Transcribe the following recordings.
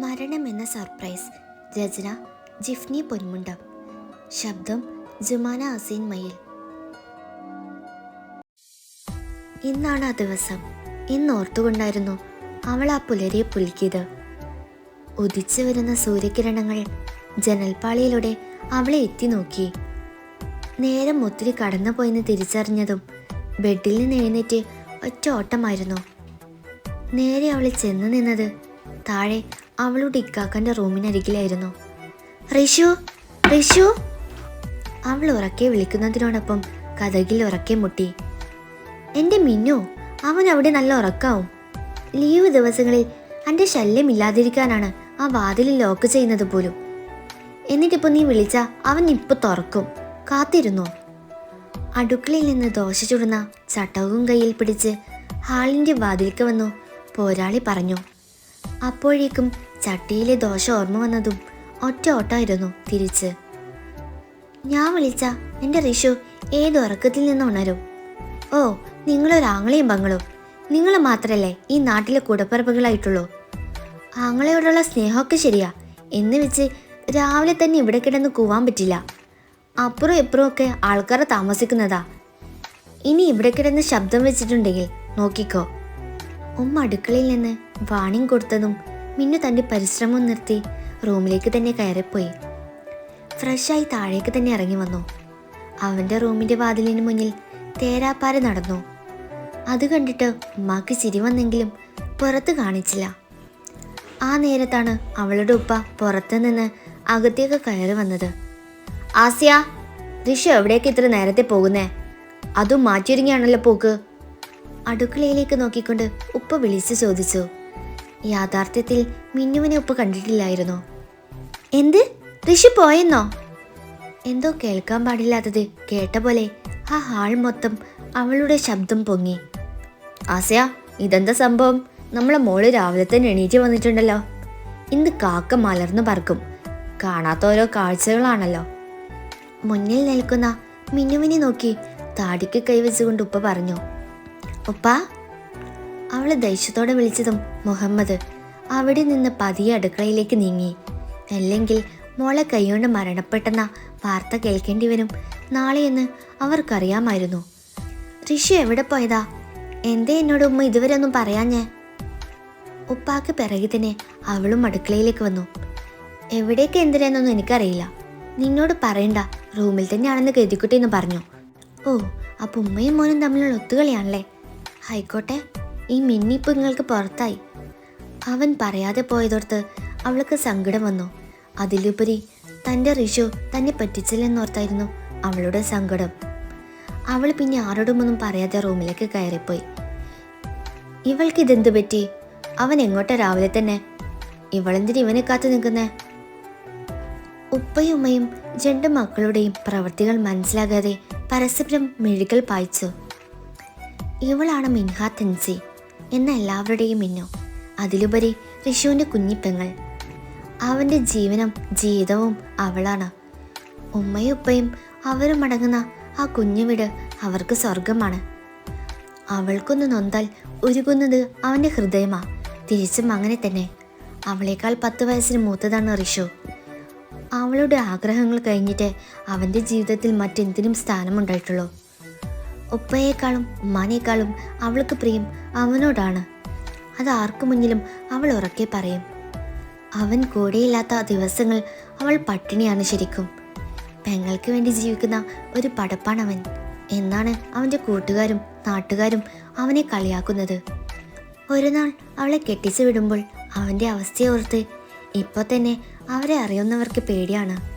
മരണം എന്ന സർപ്രൈസ്. രചന ജിഫ്നി പൊന്മുണ്ടം. ശബ്ദം ജുമാന അസീൻ മയിൽ. ഇന്നാണ് ആ ദിവസം. ഇന്ന് ഓർത്തുകൊണ്ടായിരുന്നു അവൾ ആ പുലരിയെ പുലുക്കിയത് ഉദിച്ചു വരുന്ന സൂര്യകിരണങ്ങൾ ജനൽപ്പാളിയിലൂടെ അവളെ എത്തി നോക്കി. നേരം ഒത്തിരി കടന്നുപോയെന്ന് തിരിച്ചറിഞ്ഞതും ബെഡിൽ നിന്ന് എഴുന്നേറ്റ് ഒറ്റ ഓട്ടമായിരുന്നു. നേരെ അവൾ ചെന്ന് നിന്നത് താഴെ അവളുടെ ഇക്കാക്കന്റെ റൂമിനരികിലായിരുന്നു റിഷു റിഷു. അവൾ ഉറക്കെ വിളിക്കുന്നതിനോടൊപ്പം കഥകിൽ ഉറക്കെ മുട്ടി. എന്റെ മിന്നു അവൻ അവിടെ നല്ല ഉറക്കാവും. ലീവ് ദിവസങ്ങളിൽ എന്റെ ശല്യം ഇല്ലാതിരിക്കാനാണ് ആ വാതിൽ ലോക്ക് ചെയ്യുന്നത് പോലും. എന്നിട്ടിപ്പോൾ നീ വിളിച്ച അവൻ ഇപ്പോൾ തുറക്കും. കാത്തിരുന്നോ? അടുക്കളയിൽ നിന്ന് ദോശ ചുടുന്ന ചട്ടവും കയ്യിൽ പിടിച്ച് ഹാളിന്റെ വാതിൽക്ക് വന്നു പോരാളി പറഞ്ഞു. അപ്പോഴേക്കും ചട്ടിയിലെ ദോശ ഓർമ്മ വന്നതും ഒറ്റ ഓട്ടായിരുന്നു തിരിച്ച്. ഞാൻ വിളിച്ച എന്റെ റിഷു ഏത് ഉറക്കത്തിൽ നിന്ന് ഉണരും? ഓ നിങ്ങളൊരാങ്ങളെയും പങ്ങളും. നിങ്ങൾ മാത്രല്ലേ ഈ നാട്ടിലെ കൂടപ്പറപ്പുകളായിട്ടുള്ളൂ? ആങ്ങളയോടുള്ള സ്നേഹമൊക്കെ ശരിയാ. എന്ന് വെച്ച് രാവിലെ തന്നെ ഇവിടെ കിടന്ന് കൂവാൻ പറ്റില്ല. അപ്പുറം ഇപ്പുറം ഒക്കെ ആൾക്കാരെ താമസിക്കുന്നതാ. ഇനി ഇവിടെ കിടന്ന് ശബ്ദം വെച്ചിട്ടുണ്ടെങ്കിൽ നോക്കിക്കോ. ഉമ്മ അടുക്കളയിൽ നിന്ന് വാണിംഗ് കൊടുത്തതും മിന്നു തന്റെ പരിശ്രമം നിർത്തി റൂമിലേക്ക് തന്നെ കയറിപ്പോയി. ഫ്രഷായി താഴേക്ക് തന്നെ ഇറങ്ങി വന്നു. അവന്റെ റൂമിന്റെ വാതിലിന് മുന്നിൽ തേരാപ്പാര നടന്നു. അത് കണ്ടിട്ട് ഉമ്മാക്ക് ചിരി വന്നെങ്കിലും പുറത്ത് കാണിച്ചില്ല. ആ നേരത്താണ് അവളുടെ ഉപ്പ പുറത്തു നിന്ന് അകത്തേക്ക് കയറി വന്നത്. ആസിയ ഋഷു എവിടേക്ക് ഇത്ര നേരത്തെ പോകുന്നേ? അതും മാറ്റിയൊരുങ്ങിയാണല്ലോ പോക്ക്. അടുക്കളയിലേക്ക് നോക്കിക്കൊണ്ട് ഉപ്പ വിളിച്ചു ചോദിച്ചു. യാഥാർത്ഥ്യത്തിൽ മിന്നുവിനെ ഉപ്പ് കണ്ടിട്ടില്ലായിരുന്നു? എന്ത്? ഋഷി പോയെന്നോ? എന്തോ കേൾക്കാൻ പാടില്ലാത്തത് കേട്ട പോലെ ആ ഹാൾ മൊത്തം അവളുടെ ശബ്ദം പൊങ്ങി. ആസയ ഇതെന്താ സംഭവം? നമ്മളെ മോൾ രാവിലെ തന്നെ എണീറ്റ് വന്നിട്ടുണ്ടല്ലോ. ഇന്ന് കാക്ക മലർന്നു പറക്കും. കാണാത്ത ഓരോ കാഴ്ചകളാണല്ലോ. മുന്നിൽ നിൽക്കുന്ന മിന്നുവിനെ നോക്കി താടിക്ക് കൈവച്ചുകൊണ്ട് ഉപ്പ പറഞ്ഞു ഉപ്പ അവൾ ദേഷ്യത്തോടെ വിളിച്ചതും മുഹമ്മദ് അവിടെ നിന്ന് പതിയെ അടുക്കളയിലേക്ക് നീങ്ങി. അല്ലെങ്കിൽ മോളെ കൈകൊണ്ട് മരണപ്പെട്ടെന്ന വാർത്ത കേൾക്കേണ്ടി വരും. നാളെയെന്ന് അവർക്കറിയാമായിരുന്നു. ഋഷി എവിടെ പോയതാ? എന്തേ എന്നോട് ഉമ്മ ഇതുവരെ ഒന്നും പറയാഞ്ഞേ? ഉപ്പാക്ക് പിറകെ തന്നെ അവളും അടുക്കളയിലേക്ക് വന്നു. എവിടേക്ക് എന്തിനാന്നൊന്നും എനിക്കറിയില്ല. നിന്നോട് പറയണ്ട റൂമിൽ തന്നെയാണെന്ന് കരുതിക്കുട്ടി എന്ന് പറഞ്ഞു. ഓ അപ്പൊ ഉമ്മയും മോനും തമ്മിലുള്ള ഒത്തുകളിയാണല്ലേ? ആയിക്കോട്ടെ. ഈ മിന്നിപ്പ് നിങ്ങൾക്ക് പുറത്തായി. അവൻ പറയാതെ പോയതോർത്ത് അവൾക്ക് സങ്കടം വന്നു. അതിലുപരി തന്റെ റിഷു തന്നെ പറ്റിച്ചില്ലെന്നോർത്തായിരുന്നു അവളുടെ സങ്കടം. അവൾ പിന്നെ ആരോടുമൊന്നും പറയാതെ റൂമിലേക്ക് കയറിപ്പോയി. ഇവൾക്ക് ഇതെന്ത് പറ്റി? അവൻ എങ്ങോട്ടാ രാവിലെ തന്നെ? ഇവളെന്തിന് ഇവനെ കാത്തു നിൽക്കുന്നേ? ഉപ്പയും ഉമ്മയും രണ്ട് മക്കളുടെയും പ്രവൃത്തികൾ മനസ്സിലാകാതെ പരസ്പരം മെഴുകൽ പായിച്ചു. ഇവളാണ് മിൻഹാ തെൻസി. എന്ന എല്ലാവരുടെയും മിന്നു. അതിലുപരി ഋഷുവിന്റെ കുഞ്ഞിപ്പെങ്ങൾ. അവന്റെ ജീവനും ജീവിതവും അവളാണ്. ഉമ്മയും ഉപ്പയും അവരും അടങ്ങുന്ന ആ കുഞ്ഞു വീട് അവർക്ക് സ്വർഗമാണ് അവൾക്കൊന്ന് നൊന്താൽ ഉരുകുന്നത് അവന്റെ ഹൃദയമാ. തിരിച്ചും അങ്ങനെ തന്നെ. അവളേക്കാൾ പത്ത് വയസ്സിന് മൂത്തതാണ് ഋഷു. അവളുടെ ആഗ്രഹങ്ങൾ കഴിഞ്ഞിട്ട് അവന്റെ ജീവിതത്തിൽ മറ്റെന്തിനും സ്ഥാനമുണ്ടായിട്ടുള്ളൂ. ഉപ്പയേക്കാളും ഉമ്മാനേക്കാളും അവൾക്ക് പ്രിയം അവനോടാണ്. അത് ആർക്കു മുന്നിലും അവൾ ഉറക്കെ പറയും. അവൻ കൂടെയില്ലാത്ത ദിവസങ്ങൾ അവൾ പട്ടിണിയാണ് ശരിക്കും. പെങ്ങൾക്ക് വേണ്ടി ജീവിക്കുന്ന ഒരു പടപ്പാണവൻ. എന്നാണ് അവന്റെ കൂട്ടുകാരും നാട്ടുകാരും അവനെ കളിയാക്കുന്നത്. ഒരു നാൾ അവളെ കെട്ടിച്ചു വിടുമ്പോൾ അവന്റെ അവസ്ഥയെ ഓർത്ത് ഇപ്പോൾ തന്നെ അവരെ അറിയുന്നവർക്ക് പേടിയാണ്.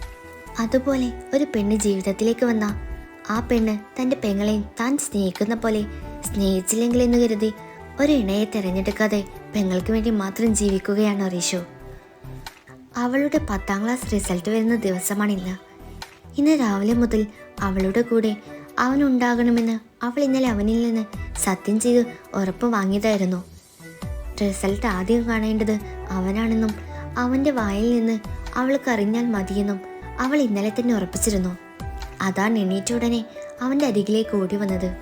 അതുപോലെ ഒരു പെണ്ണ് ജീവിതത്തിലേക്ക് വന്ന ആ പെണ്ണ് തന്റെ പെങ്ങളെയും താൻ സ്നേഹിക്കുന്ന പോലെ സ്നേഹിച്ചില്ലെങ്കിലെന്ന് കരുതി ഒരു ഇണയെ തിരഞ്ഞെടുക്കാതെ പെങ്ങൾക്ക് വേണ്ടി മാത്രം ജീവിക്കുകയാണ് റീഷു അവളുടെ പത്താം ക്ലാസ് റിസൾട്ട് വരുന്ന ദിവസമാണിന്ന് ഇന്ന്. രാവിലെ മുതൽ അവളുടെ കൂടെ അവൻ ഉണ്ടാകണമെന്ന് അവൾ ഇന്നലെ അവനിൽ നിന്ന് സത്യം ചെയ്ത് ഉറപ്പ് വാങ്ങിയതായിരുന്നു. റിസൾട്ട് ആദ്യം കാണേണ്ടത് അവനാണെന്നും അവന്റെ വായിൽ നിന്ന് അവൾക്ക് അറിഞ്ഞാൽ മതിയെന്നും അവൾ ഇന്നലെ തന്നെ ഉറപ്പിച്ചിരുന്നു. അതാണ് എണീറ്റ ഉടനെ അവന്റെ അരികിലേക്ക് ഓടി വന്നത്.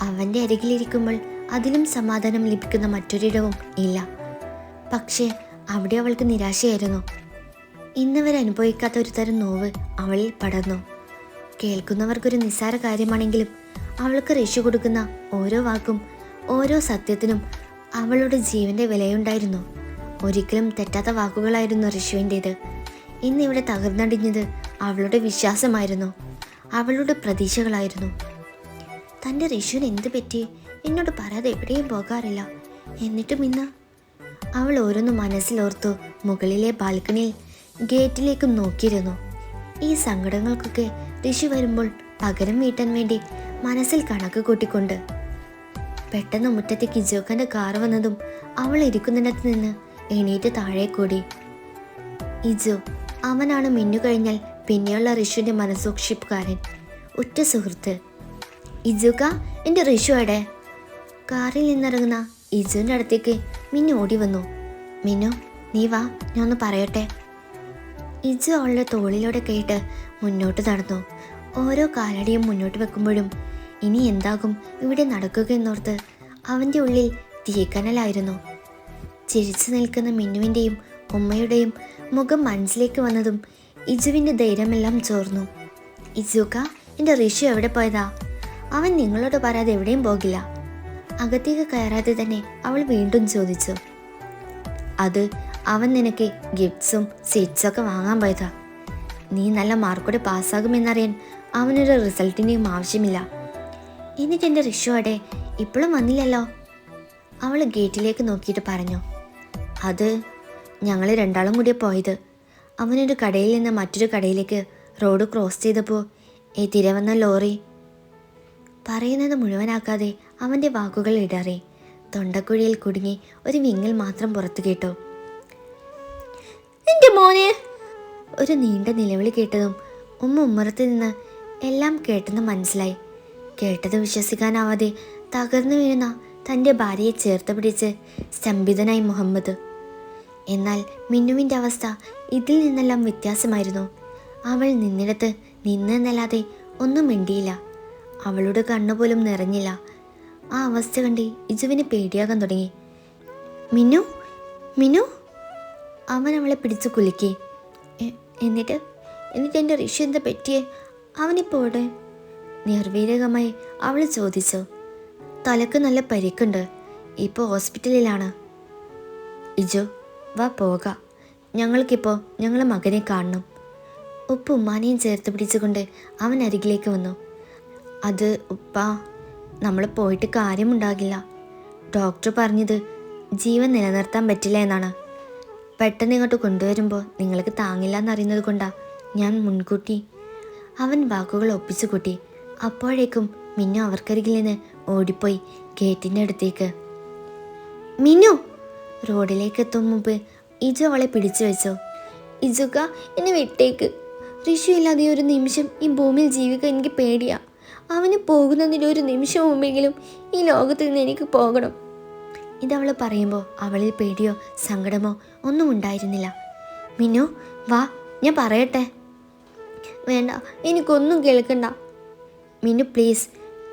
അവന്റെ അരികിലിരിക്കുമ്പോൾ അതിലും സമാധാനം ലഭിക്കുന്ന മറ്റൊരിടവും ഇല്ല. പക്ഷേ അവിടെ അവൾക്ക് നിരാശയായിരുന്നു. ഇന്ന് വരെ അനുഭവിക്കാത്ത ഒരു തരം നോവ് അവളിൽ പടർന്നു. കേൾക്കുന്നവർക്കൊരു നിസ്സാര കാര്യമാണെങ്കിലും അവൾക്ക് ഋഷി കൊടുക്കുന്ന ഓരോ വാക്കും ഓരോ സത്യത്തിനും അവളുടെ ജീവന്റെ വിലയുണ്ടായിരുന്നു. ഒരിക്കലും തെറ്റാത്ത വാക്കുകളായിരുന്നു ഋഷുവിന്റേത് ഇന്നിവിടെ തകർന്നടിഞ്ഞത് അവളുടെ വിശ്വാസമായിരുന്നു. അവളുടെ പ്രതീക്ഷകളായിരുന്നു. തന്റെ ഋഷുവിന് എന്ത് പറ്റി? എന്നോട് പറയാതെ എവിടെയും പോകാറില്ല. എന്നിട്ടും ഇന്ന്? അവൾ ഓരോന്ന് മനസ്സിലോർത്തു. മുകളിലെ ബാൽക്കണിയിൽ ഗേറ്റിലേക്ക് നോക്കിയിരുന്നു. ഈ സങ്കടങ്ങൾക്കൊക്കെ ഋഷി വരുമ്പോൾ പകരം വീട്ടാൻ വേണ്ടി മനസ്സിൽ കണക്ക് കൂട്ടിക്കൊണ്ട്. പെട്ടെന്ന് മുറ്റത്തെ കിജോക്കന്റെ കാർ വന്നതും അവൾ ഇരിക്കുന്നിടത്ത് നിന്ന് എണീറ്റ് താഴെ കൂടി ഇജു അവനാണ് മിന്നു കഴിഞ്ഞാൽ പിന്നെയുള്ള റിഷുവിന്റെ മനസ്സൂക്ഷിപ്പുകാരൻ. ഉറ്റ സുഹൃത്ത്. ഇജുക എന്റെ റിഷു അടെ കാറിൽ നിന്നിറങ്ങുന്ന. ഇജുവിന്റെ അടുത്തേക്ക് മിന്നു ഓടി വന്നു. മിന്നു നീ വാ ഞാൻ ഒന്ന് പറയട്ടെ. ഇജു അവളുടെ തോളിലൂടെ കേട്ട് മുന്നോട്ട് നടന്നു. ഓരോ കാലടിയും മുന്നോട്ട് വെക്കുമ്പോഴും ഇനി എന്താകും? ഇവിടെ നടക്കുക എന്നോർത്ത് അവന്റെ ഉള്ളിൽ തീക്കനലായിരുന്നു. ചിരിച്ചു നിൽക്കുന്ന മിന്നുവിന്റെയും ഉമ്മയുടെയും മുഖം മനസ്സിലേക്ക് വന്നതും ഇജുവിന്റെ ധൈര്യമെല്ലാം ചോർന്നു. ഇജുക്ക എന്റെ ഋഷി എവിടെ പോയതാ? അവൻ നിങ്ങളോട് പറയാതെ എവിടെയും പോകില്ല. അകത്തേക്ക് കയറാതെ തന്നെ അവൾ വീണ്ടും ചോദിച്ചു. അത് അവൻ നിനക്ക് ഗിഫ്റ്റ്സും സീറ്റ്സൊക്കെ വാങ്ങാൻ പോയതാ. നീ നല്ല മാർക്കോടെ പാസ്സാകുമെന്നറിയാൻ അവനൊരു റിസൾട്ടിന്റെയും ആവശ്യമില്ല. എന്നിട്ട് എന്റെ ഋഷുവടെ ഇപ്പോഴും വന്നില്ലല്ലോ? അവൾ ഗേറ്റിലേക്ക് നോക്കിയിട്ട് പറഞ്ഞു. അത് ഞങ്ങൾ രണ്ടാളും കൂടിയാണ് പോയത്. അവനൊരു കടയിൽ നിന്ന് മറ്റൊരു കടയിലേക്ക് റോഡ് ക്രോസ് ചെയ്തപ്പോൾ ഈ തിരവന്ന ലോറി പറയുന്നത് മുഴുവനാക്കാതെ അവന്റെ വാക്കുകൾ ഇടറി. തൊണ്ടക്കുഴിയിൽ കുടുങ്ങി ഒരു വിങ്ങൽ മാത്രം പുറത്തു കേട്ടു. എന്റെ മോനെ ഒരു നീണ്ട നിലവിളി കേട്ടതും ഉമ്മ ഉമ്മറത്ത് നിന്ന് എല്ലാം കേട്ടെന്ന് മനസ്സിലായി. കേട്ടത് വിശ്വസിക്കാനാവാതെ തകർന്നു വീഴുന്ന തന്റെ ഭാര്യയെ ചേർത്ത് പിടിച്ച് സ്തംഭിതനായി മുഹമ്മദ് എന്നാൽ മിന്നുവിന്റെ അവസ്ഥ ഇതിൽ നിന്നെല്ലാം വ്യത്യാസമായിരുന്നു. അവൾ നിന്നിടത്ത് നിന്നെന്നല്ലാതെ ഒന്നും മിണ്ടിയില്ല. അവളുടെ കണ്ണുപോലും നിറഞ്ഞില്ല. ആ അവസ്ഥ കണ്ട് ഇജുവിന് പേടിയാകാൻ തുടങ്ങി. മിന്നു? മിന്നു? അവൻ അവളെ പിടിച്ചു കുലുക്കി. എന്നിട്ട്? എന്നിട്ട് എന്റെ ഋഷി എന്താ പറ്റിയേ? അവനിപ്പോ ഇവിടെ നിർവീരകമായി അവൾ ചോദിച്ചു. തലക്ക് നല്ല പരിക്കുണ്ട്. ഇപ്പോൾ ഹോസ്പിറ്റലിലാണ്. ഇജു? വാ പോകാം. ഞങ്ങൾക്കിപ്പോൾ ഞങ്ങളെ മകനെ കാണണം. ഉപ്പ ഉമ്മാനെയും ചേർത്ത് പിടിച്ചുകൊണ്ട് അവൻ അരികിലേക്ക് വന്നു. അത് ഉപ്പ നമ്മൾ പോയിട്ട് കാര്യമുണ്ടാകില്ല. ഡോക്ടർ പറഞ്ഞത് ജീവൻ നിലനിർത്താൻ പറ്റില്ല എന്നാണ്. പെട്ടെന്ന് ഇങ്ങോട്ട് കൊണ്ടുവരുമ്പോൾ നിങ്ങൾക്ക് താങ്ങില്ല എന്നറിയുന്നത് കൊണ്ടാ ഞാൻ മുൻകൂട്ടി. അവൻ വാക്കുകൾ ഒപ്പിച്ചു കൂട്ടി. അപ്പോഴേക്കും മിന്നു അവർക്കരികിൽ നിന്ന് ഓടിപ്പോയി ഗേറ്റിന്റെ അടുത്തേക്ക്. മിന്നു! റോഡിലേക്ക് എത്തും മുമ്പ് ഇജു അവളെ പിടിച്ചു വെച്ചോ. ഇജുക്ക എന്നെ വിട്ടേക്ക്. ഋഷി ഇല്ലാതെ ഒരു നിമിഷം ഈ ഭൂമിയിൽ ജീവിക്കാൻ എനിക്ക് പേടിയാ. അവന് പോകുന്നതിന് ഒരു നിമിഷം മുമ്പെങ്കിലും ഈ ലോകത്തിൽ നിന്ന് എനിക്ക് പോകണം. ഇതവൾ പറയുമ്പോൾ അവളിൽ പേടിയോ സങ്കടമോ ഒന്നും ഉണ്ടായിരുന്നില്ല. മിനു വാ ഞാൻ പറയട്ടെ. വേണ്ട എനിക്കൊന്നും കേൾക്കണ്ട. മിനു പ്ലീസ്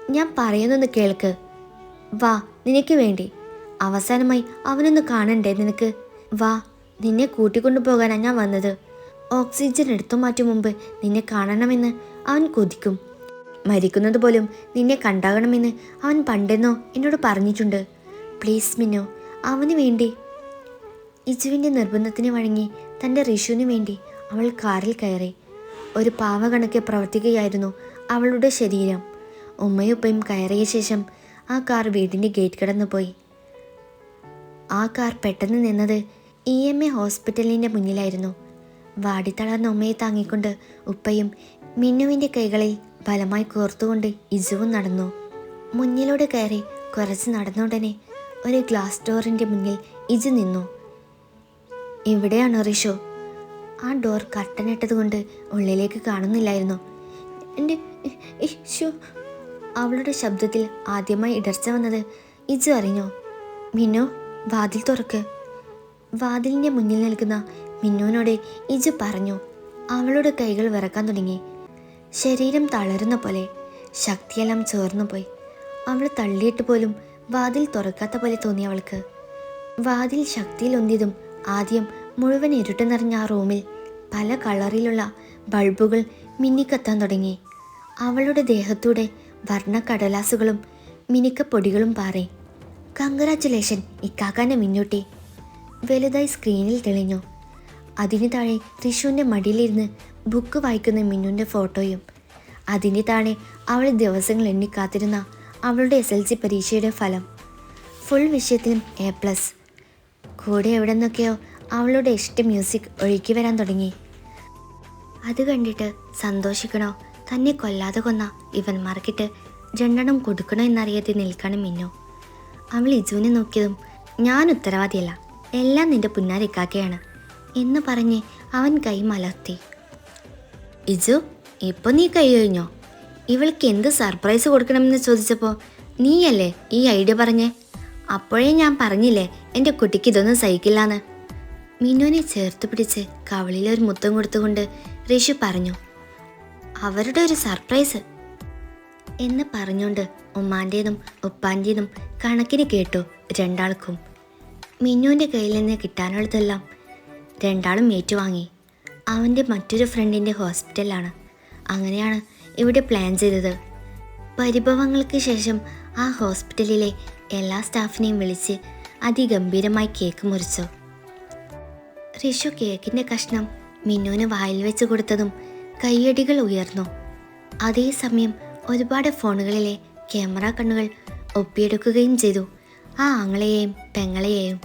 ഞാൻ പറയുന്നൊന്ന് കേൾക്ക്. വാ നിനക്ക് വേണ്ടി. അവസാനമായി അവനൊന്ന് കാണണ്ടേ നിനക്ക്? വാ നിന്നെ കൂട്ടിക്കൊണ്ടു പോകാനാണ് ഞാൻ വന്നത്. ഓക്സിജൻ എടുത്തു മാറ്റും മുമ്പ് നിന്നെ കാണണമെന്ന് അവൻ കൊതിക്കും. മരിക്കുന്നത് പോലും നിന്നെ കണ്ടാകണമെന്ന് അവൻ പണ്ടെന്നോ എന്നോട് പറഞ്ഞിട്ടുണ്ട്. പ്ലീസ് മിനോ അവന് വേണ്ടി. ഇജുവിന്റെ നിർബന്ധത്തിന് വഴങ്ങി തന്റെ റിഷുവിന് വേണ്ടി അവൾ കാറിൽ കയറി. ഒരു പാവ കണക്കെ പ്രവർത്തിക്കുകയായിരുന്നു അവളുടെ ശരീരം. ഉമ്മയും ഉപ്പയും കയറിയ ശേഷം ആ കാർ വീടിന്റെ ഗേറ്റ് കടന്നു പോയി ആ കാർ പെട്ടെന്ന് നിന്നത് ഇ എം എ ഹോസ്പിറ്റലിന്റെ മുന്നിലായിരുന്നു. വാടിത്തളർന്ന ഉമ്മയെ താങ്ങിക്കൊണ്ട് ഉപ്പയും മിന്നുവിന്റെ കൈകളിൽ ബലമായി കോർത്തുകൊണ്ട് ഇജുവും നടന്നു. മുന്നിലൂടെ കയറി കുറച്ച് നടന്നുടനെ ഒരു ഗ്ലാസ് ഡോറിന്റെ മുന്നിൽ ഇജു നിന്നു. ഇവിടെയാണ് റിഷു? ആ ഡോർ കട്ടനിട്ടത് കൊണ്ട് ഉള്ളിലേക്ക് കാണുന്നില്ലായിരുന്നു. എന്റെ ഇഷു അവളുടെ ശബ്ദത്തിൽ ആദ്യമായി ഇടർച്ച വന്നത് ഇജു അറിഞ്ഞു. മിന്നു വാതിൽ തുറക്ക്. വാതിലിന്റെ മുന്നിൽ നിൽക്കുന്ന മിന്നുവിനോട് ഇജ് പറഞ്ഞു അവളുടെ കൈകൾ വിറക്കാൻ തുടങ്ങി. ശരീരം തളരുന്ന പോലെ ശക്തിയെല്ലാം ചേർന്നു പോയി. അവൾ തള്ളിയിട്ട് പോലും വാതിൽ തുറക്കാത്ത പോലെ തോന്നി അവൾക്ക്. വാതിൽ ശക്തിയിൽ ഒന്നിയതും ആദ്യം മുഴുവൻ ഇരുട്ട് നിറഞ്ഞ ആ റൂമിൽ പല കളറിലുള്ള ബൾബുകൾ മിന്നിക്കത്താൻ തുടങ്ങി. അവളുടെ ദേഹത്തൂടെ വർണ വർണക്കടലാസുകളും മിനുക്കപ്പൊടികളും പാറി. കങ്കറാച്ചുലേഷൻ ഇക്കാക്കാന്റെ മിന്നൂട്ടി. വലുതായി സ്ക്രീനിൽ തെളിഞ്ഞു. അതിന് താഴെ ഋഷുവിന്റെ മടിയിലിരുന്ന് ബുക്ക് വായിക്കുന്ന മിന്നുവിന്റെ ഫോട്ടോയും അതിന് താഴെ അവൾ ദിവസങ്ങൾ എണ്ണി കാത്തിരുന്ന അവളുടെ എസ് എൽ സി പരീക്ഷയുടെ ഫലം. ഫുൾ വിഷയത്തിലും എ പ്ലസ് കൂടെ എവിടെ നിന്നൊക്കെയോ അവളുടെ ഇഷ്ട മ്യൂസിക് ഒഴുക്കി വരാൻ തുടങ്ങി. അത് കണ്ടിട്ട് സന്തോഷിക്കണോ? തന്നെ കൊല്ലാതെ കൊന്ന ഇവന്മാർക്കിട്ട് രണ്ടെണ്ണം കൊടുക്കണോ എന്നറിയാതെ നിൽക്കണം മിന്നു. അവൾ ഇജുവിനെ നോക്കിയതും ഞാൻ ഉത്തരവാദിയല്ല. എല്ലാം നിന്റെ പുന്നാരിക്കാക്കയാണ് എന്ന് പറഞ്ഞ് അവൻ കൈ മലർത്തി. ഇജു ഇപ്പൊ നീ കൈ കഴിഞ്ഞോ? ഇവൾക്ക് എന്ത് സർപ്രൈസ് കൊടുക്കണമെന്ന് ചോദിച്ചപ്പോൾ നീയല്ലേ ഈ ഐഡിയ പറഞ്ഞേ? അപ്പോഴേ ഞാൻ പറഞ്ഞില്ലേ എന്റെ കുട്ടിക്ക് ഇതൊന്നും സഹിക്കില്ലാന്ന്. മിന്നുവിനെ ചേർത്ത് പിടിച്ച് കവളിലൊരു മുത്തം കൊടുത്തുകൊണ്ട് ഋഷു പറഞ്ഞു അവരുടെ ഒരു സർപ്രൈസ്. എന്ന് പറഞ്ഞുകൊണ്ട് ഉമ്മാന്റേതും ഉപ്പാന്റേതും കണക്കിന് കേട്ടു രണ്ടാൾക്കും. മിന്നുവിന്റെ കയ്യിൽ നിന്ന് കിട്ടാനുള്ളതെല്ലാം രണ്ടാളും ഏറ്റുവാങ്ങി. അവന്റെ മറ്റൊരു ഫ്രണ്ടിന്റെ ഹോസ്പിറ്റലാണ് അങ്ങനെയാണ് ഇവിടെ പ്ലാൻ ചെയ്തത്. പരിഭവങ്ങൾക്ക് ശേഷം ആ ഹോസ്പിറ്റലിലെ എല്ലാ സ്റ്റാഫിനെയും വിളിച്ച് അതിഗംഭീരമായി കേക്ക് മുറിച്ചു. ഋഷു കേക്കിന്റെ കഷ്ണം മിന്നുവിന് വായിൽ വെച്ച് കൊടുത്തതും കയ്യടികൾ ഉയർന്നു. അതേസമയം ഒരുപാട് ഫോണുകളിലെ ക്യാമറ കണ്ണുകൾ ഒപ്പിയെടുക്കുകയും ചെയ്തു. ആ ആങ്ങളെയെയും പെങ്ങളെയെയും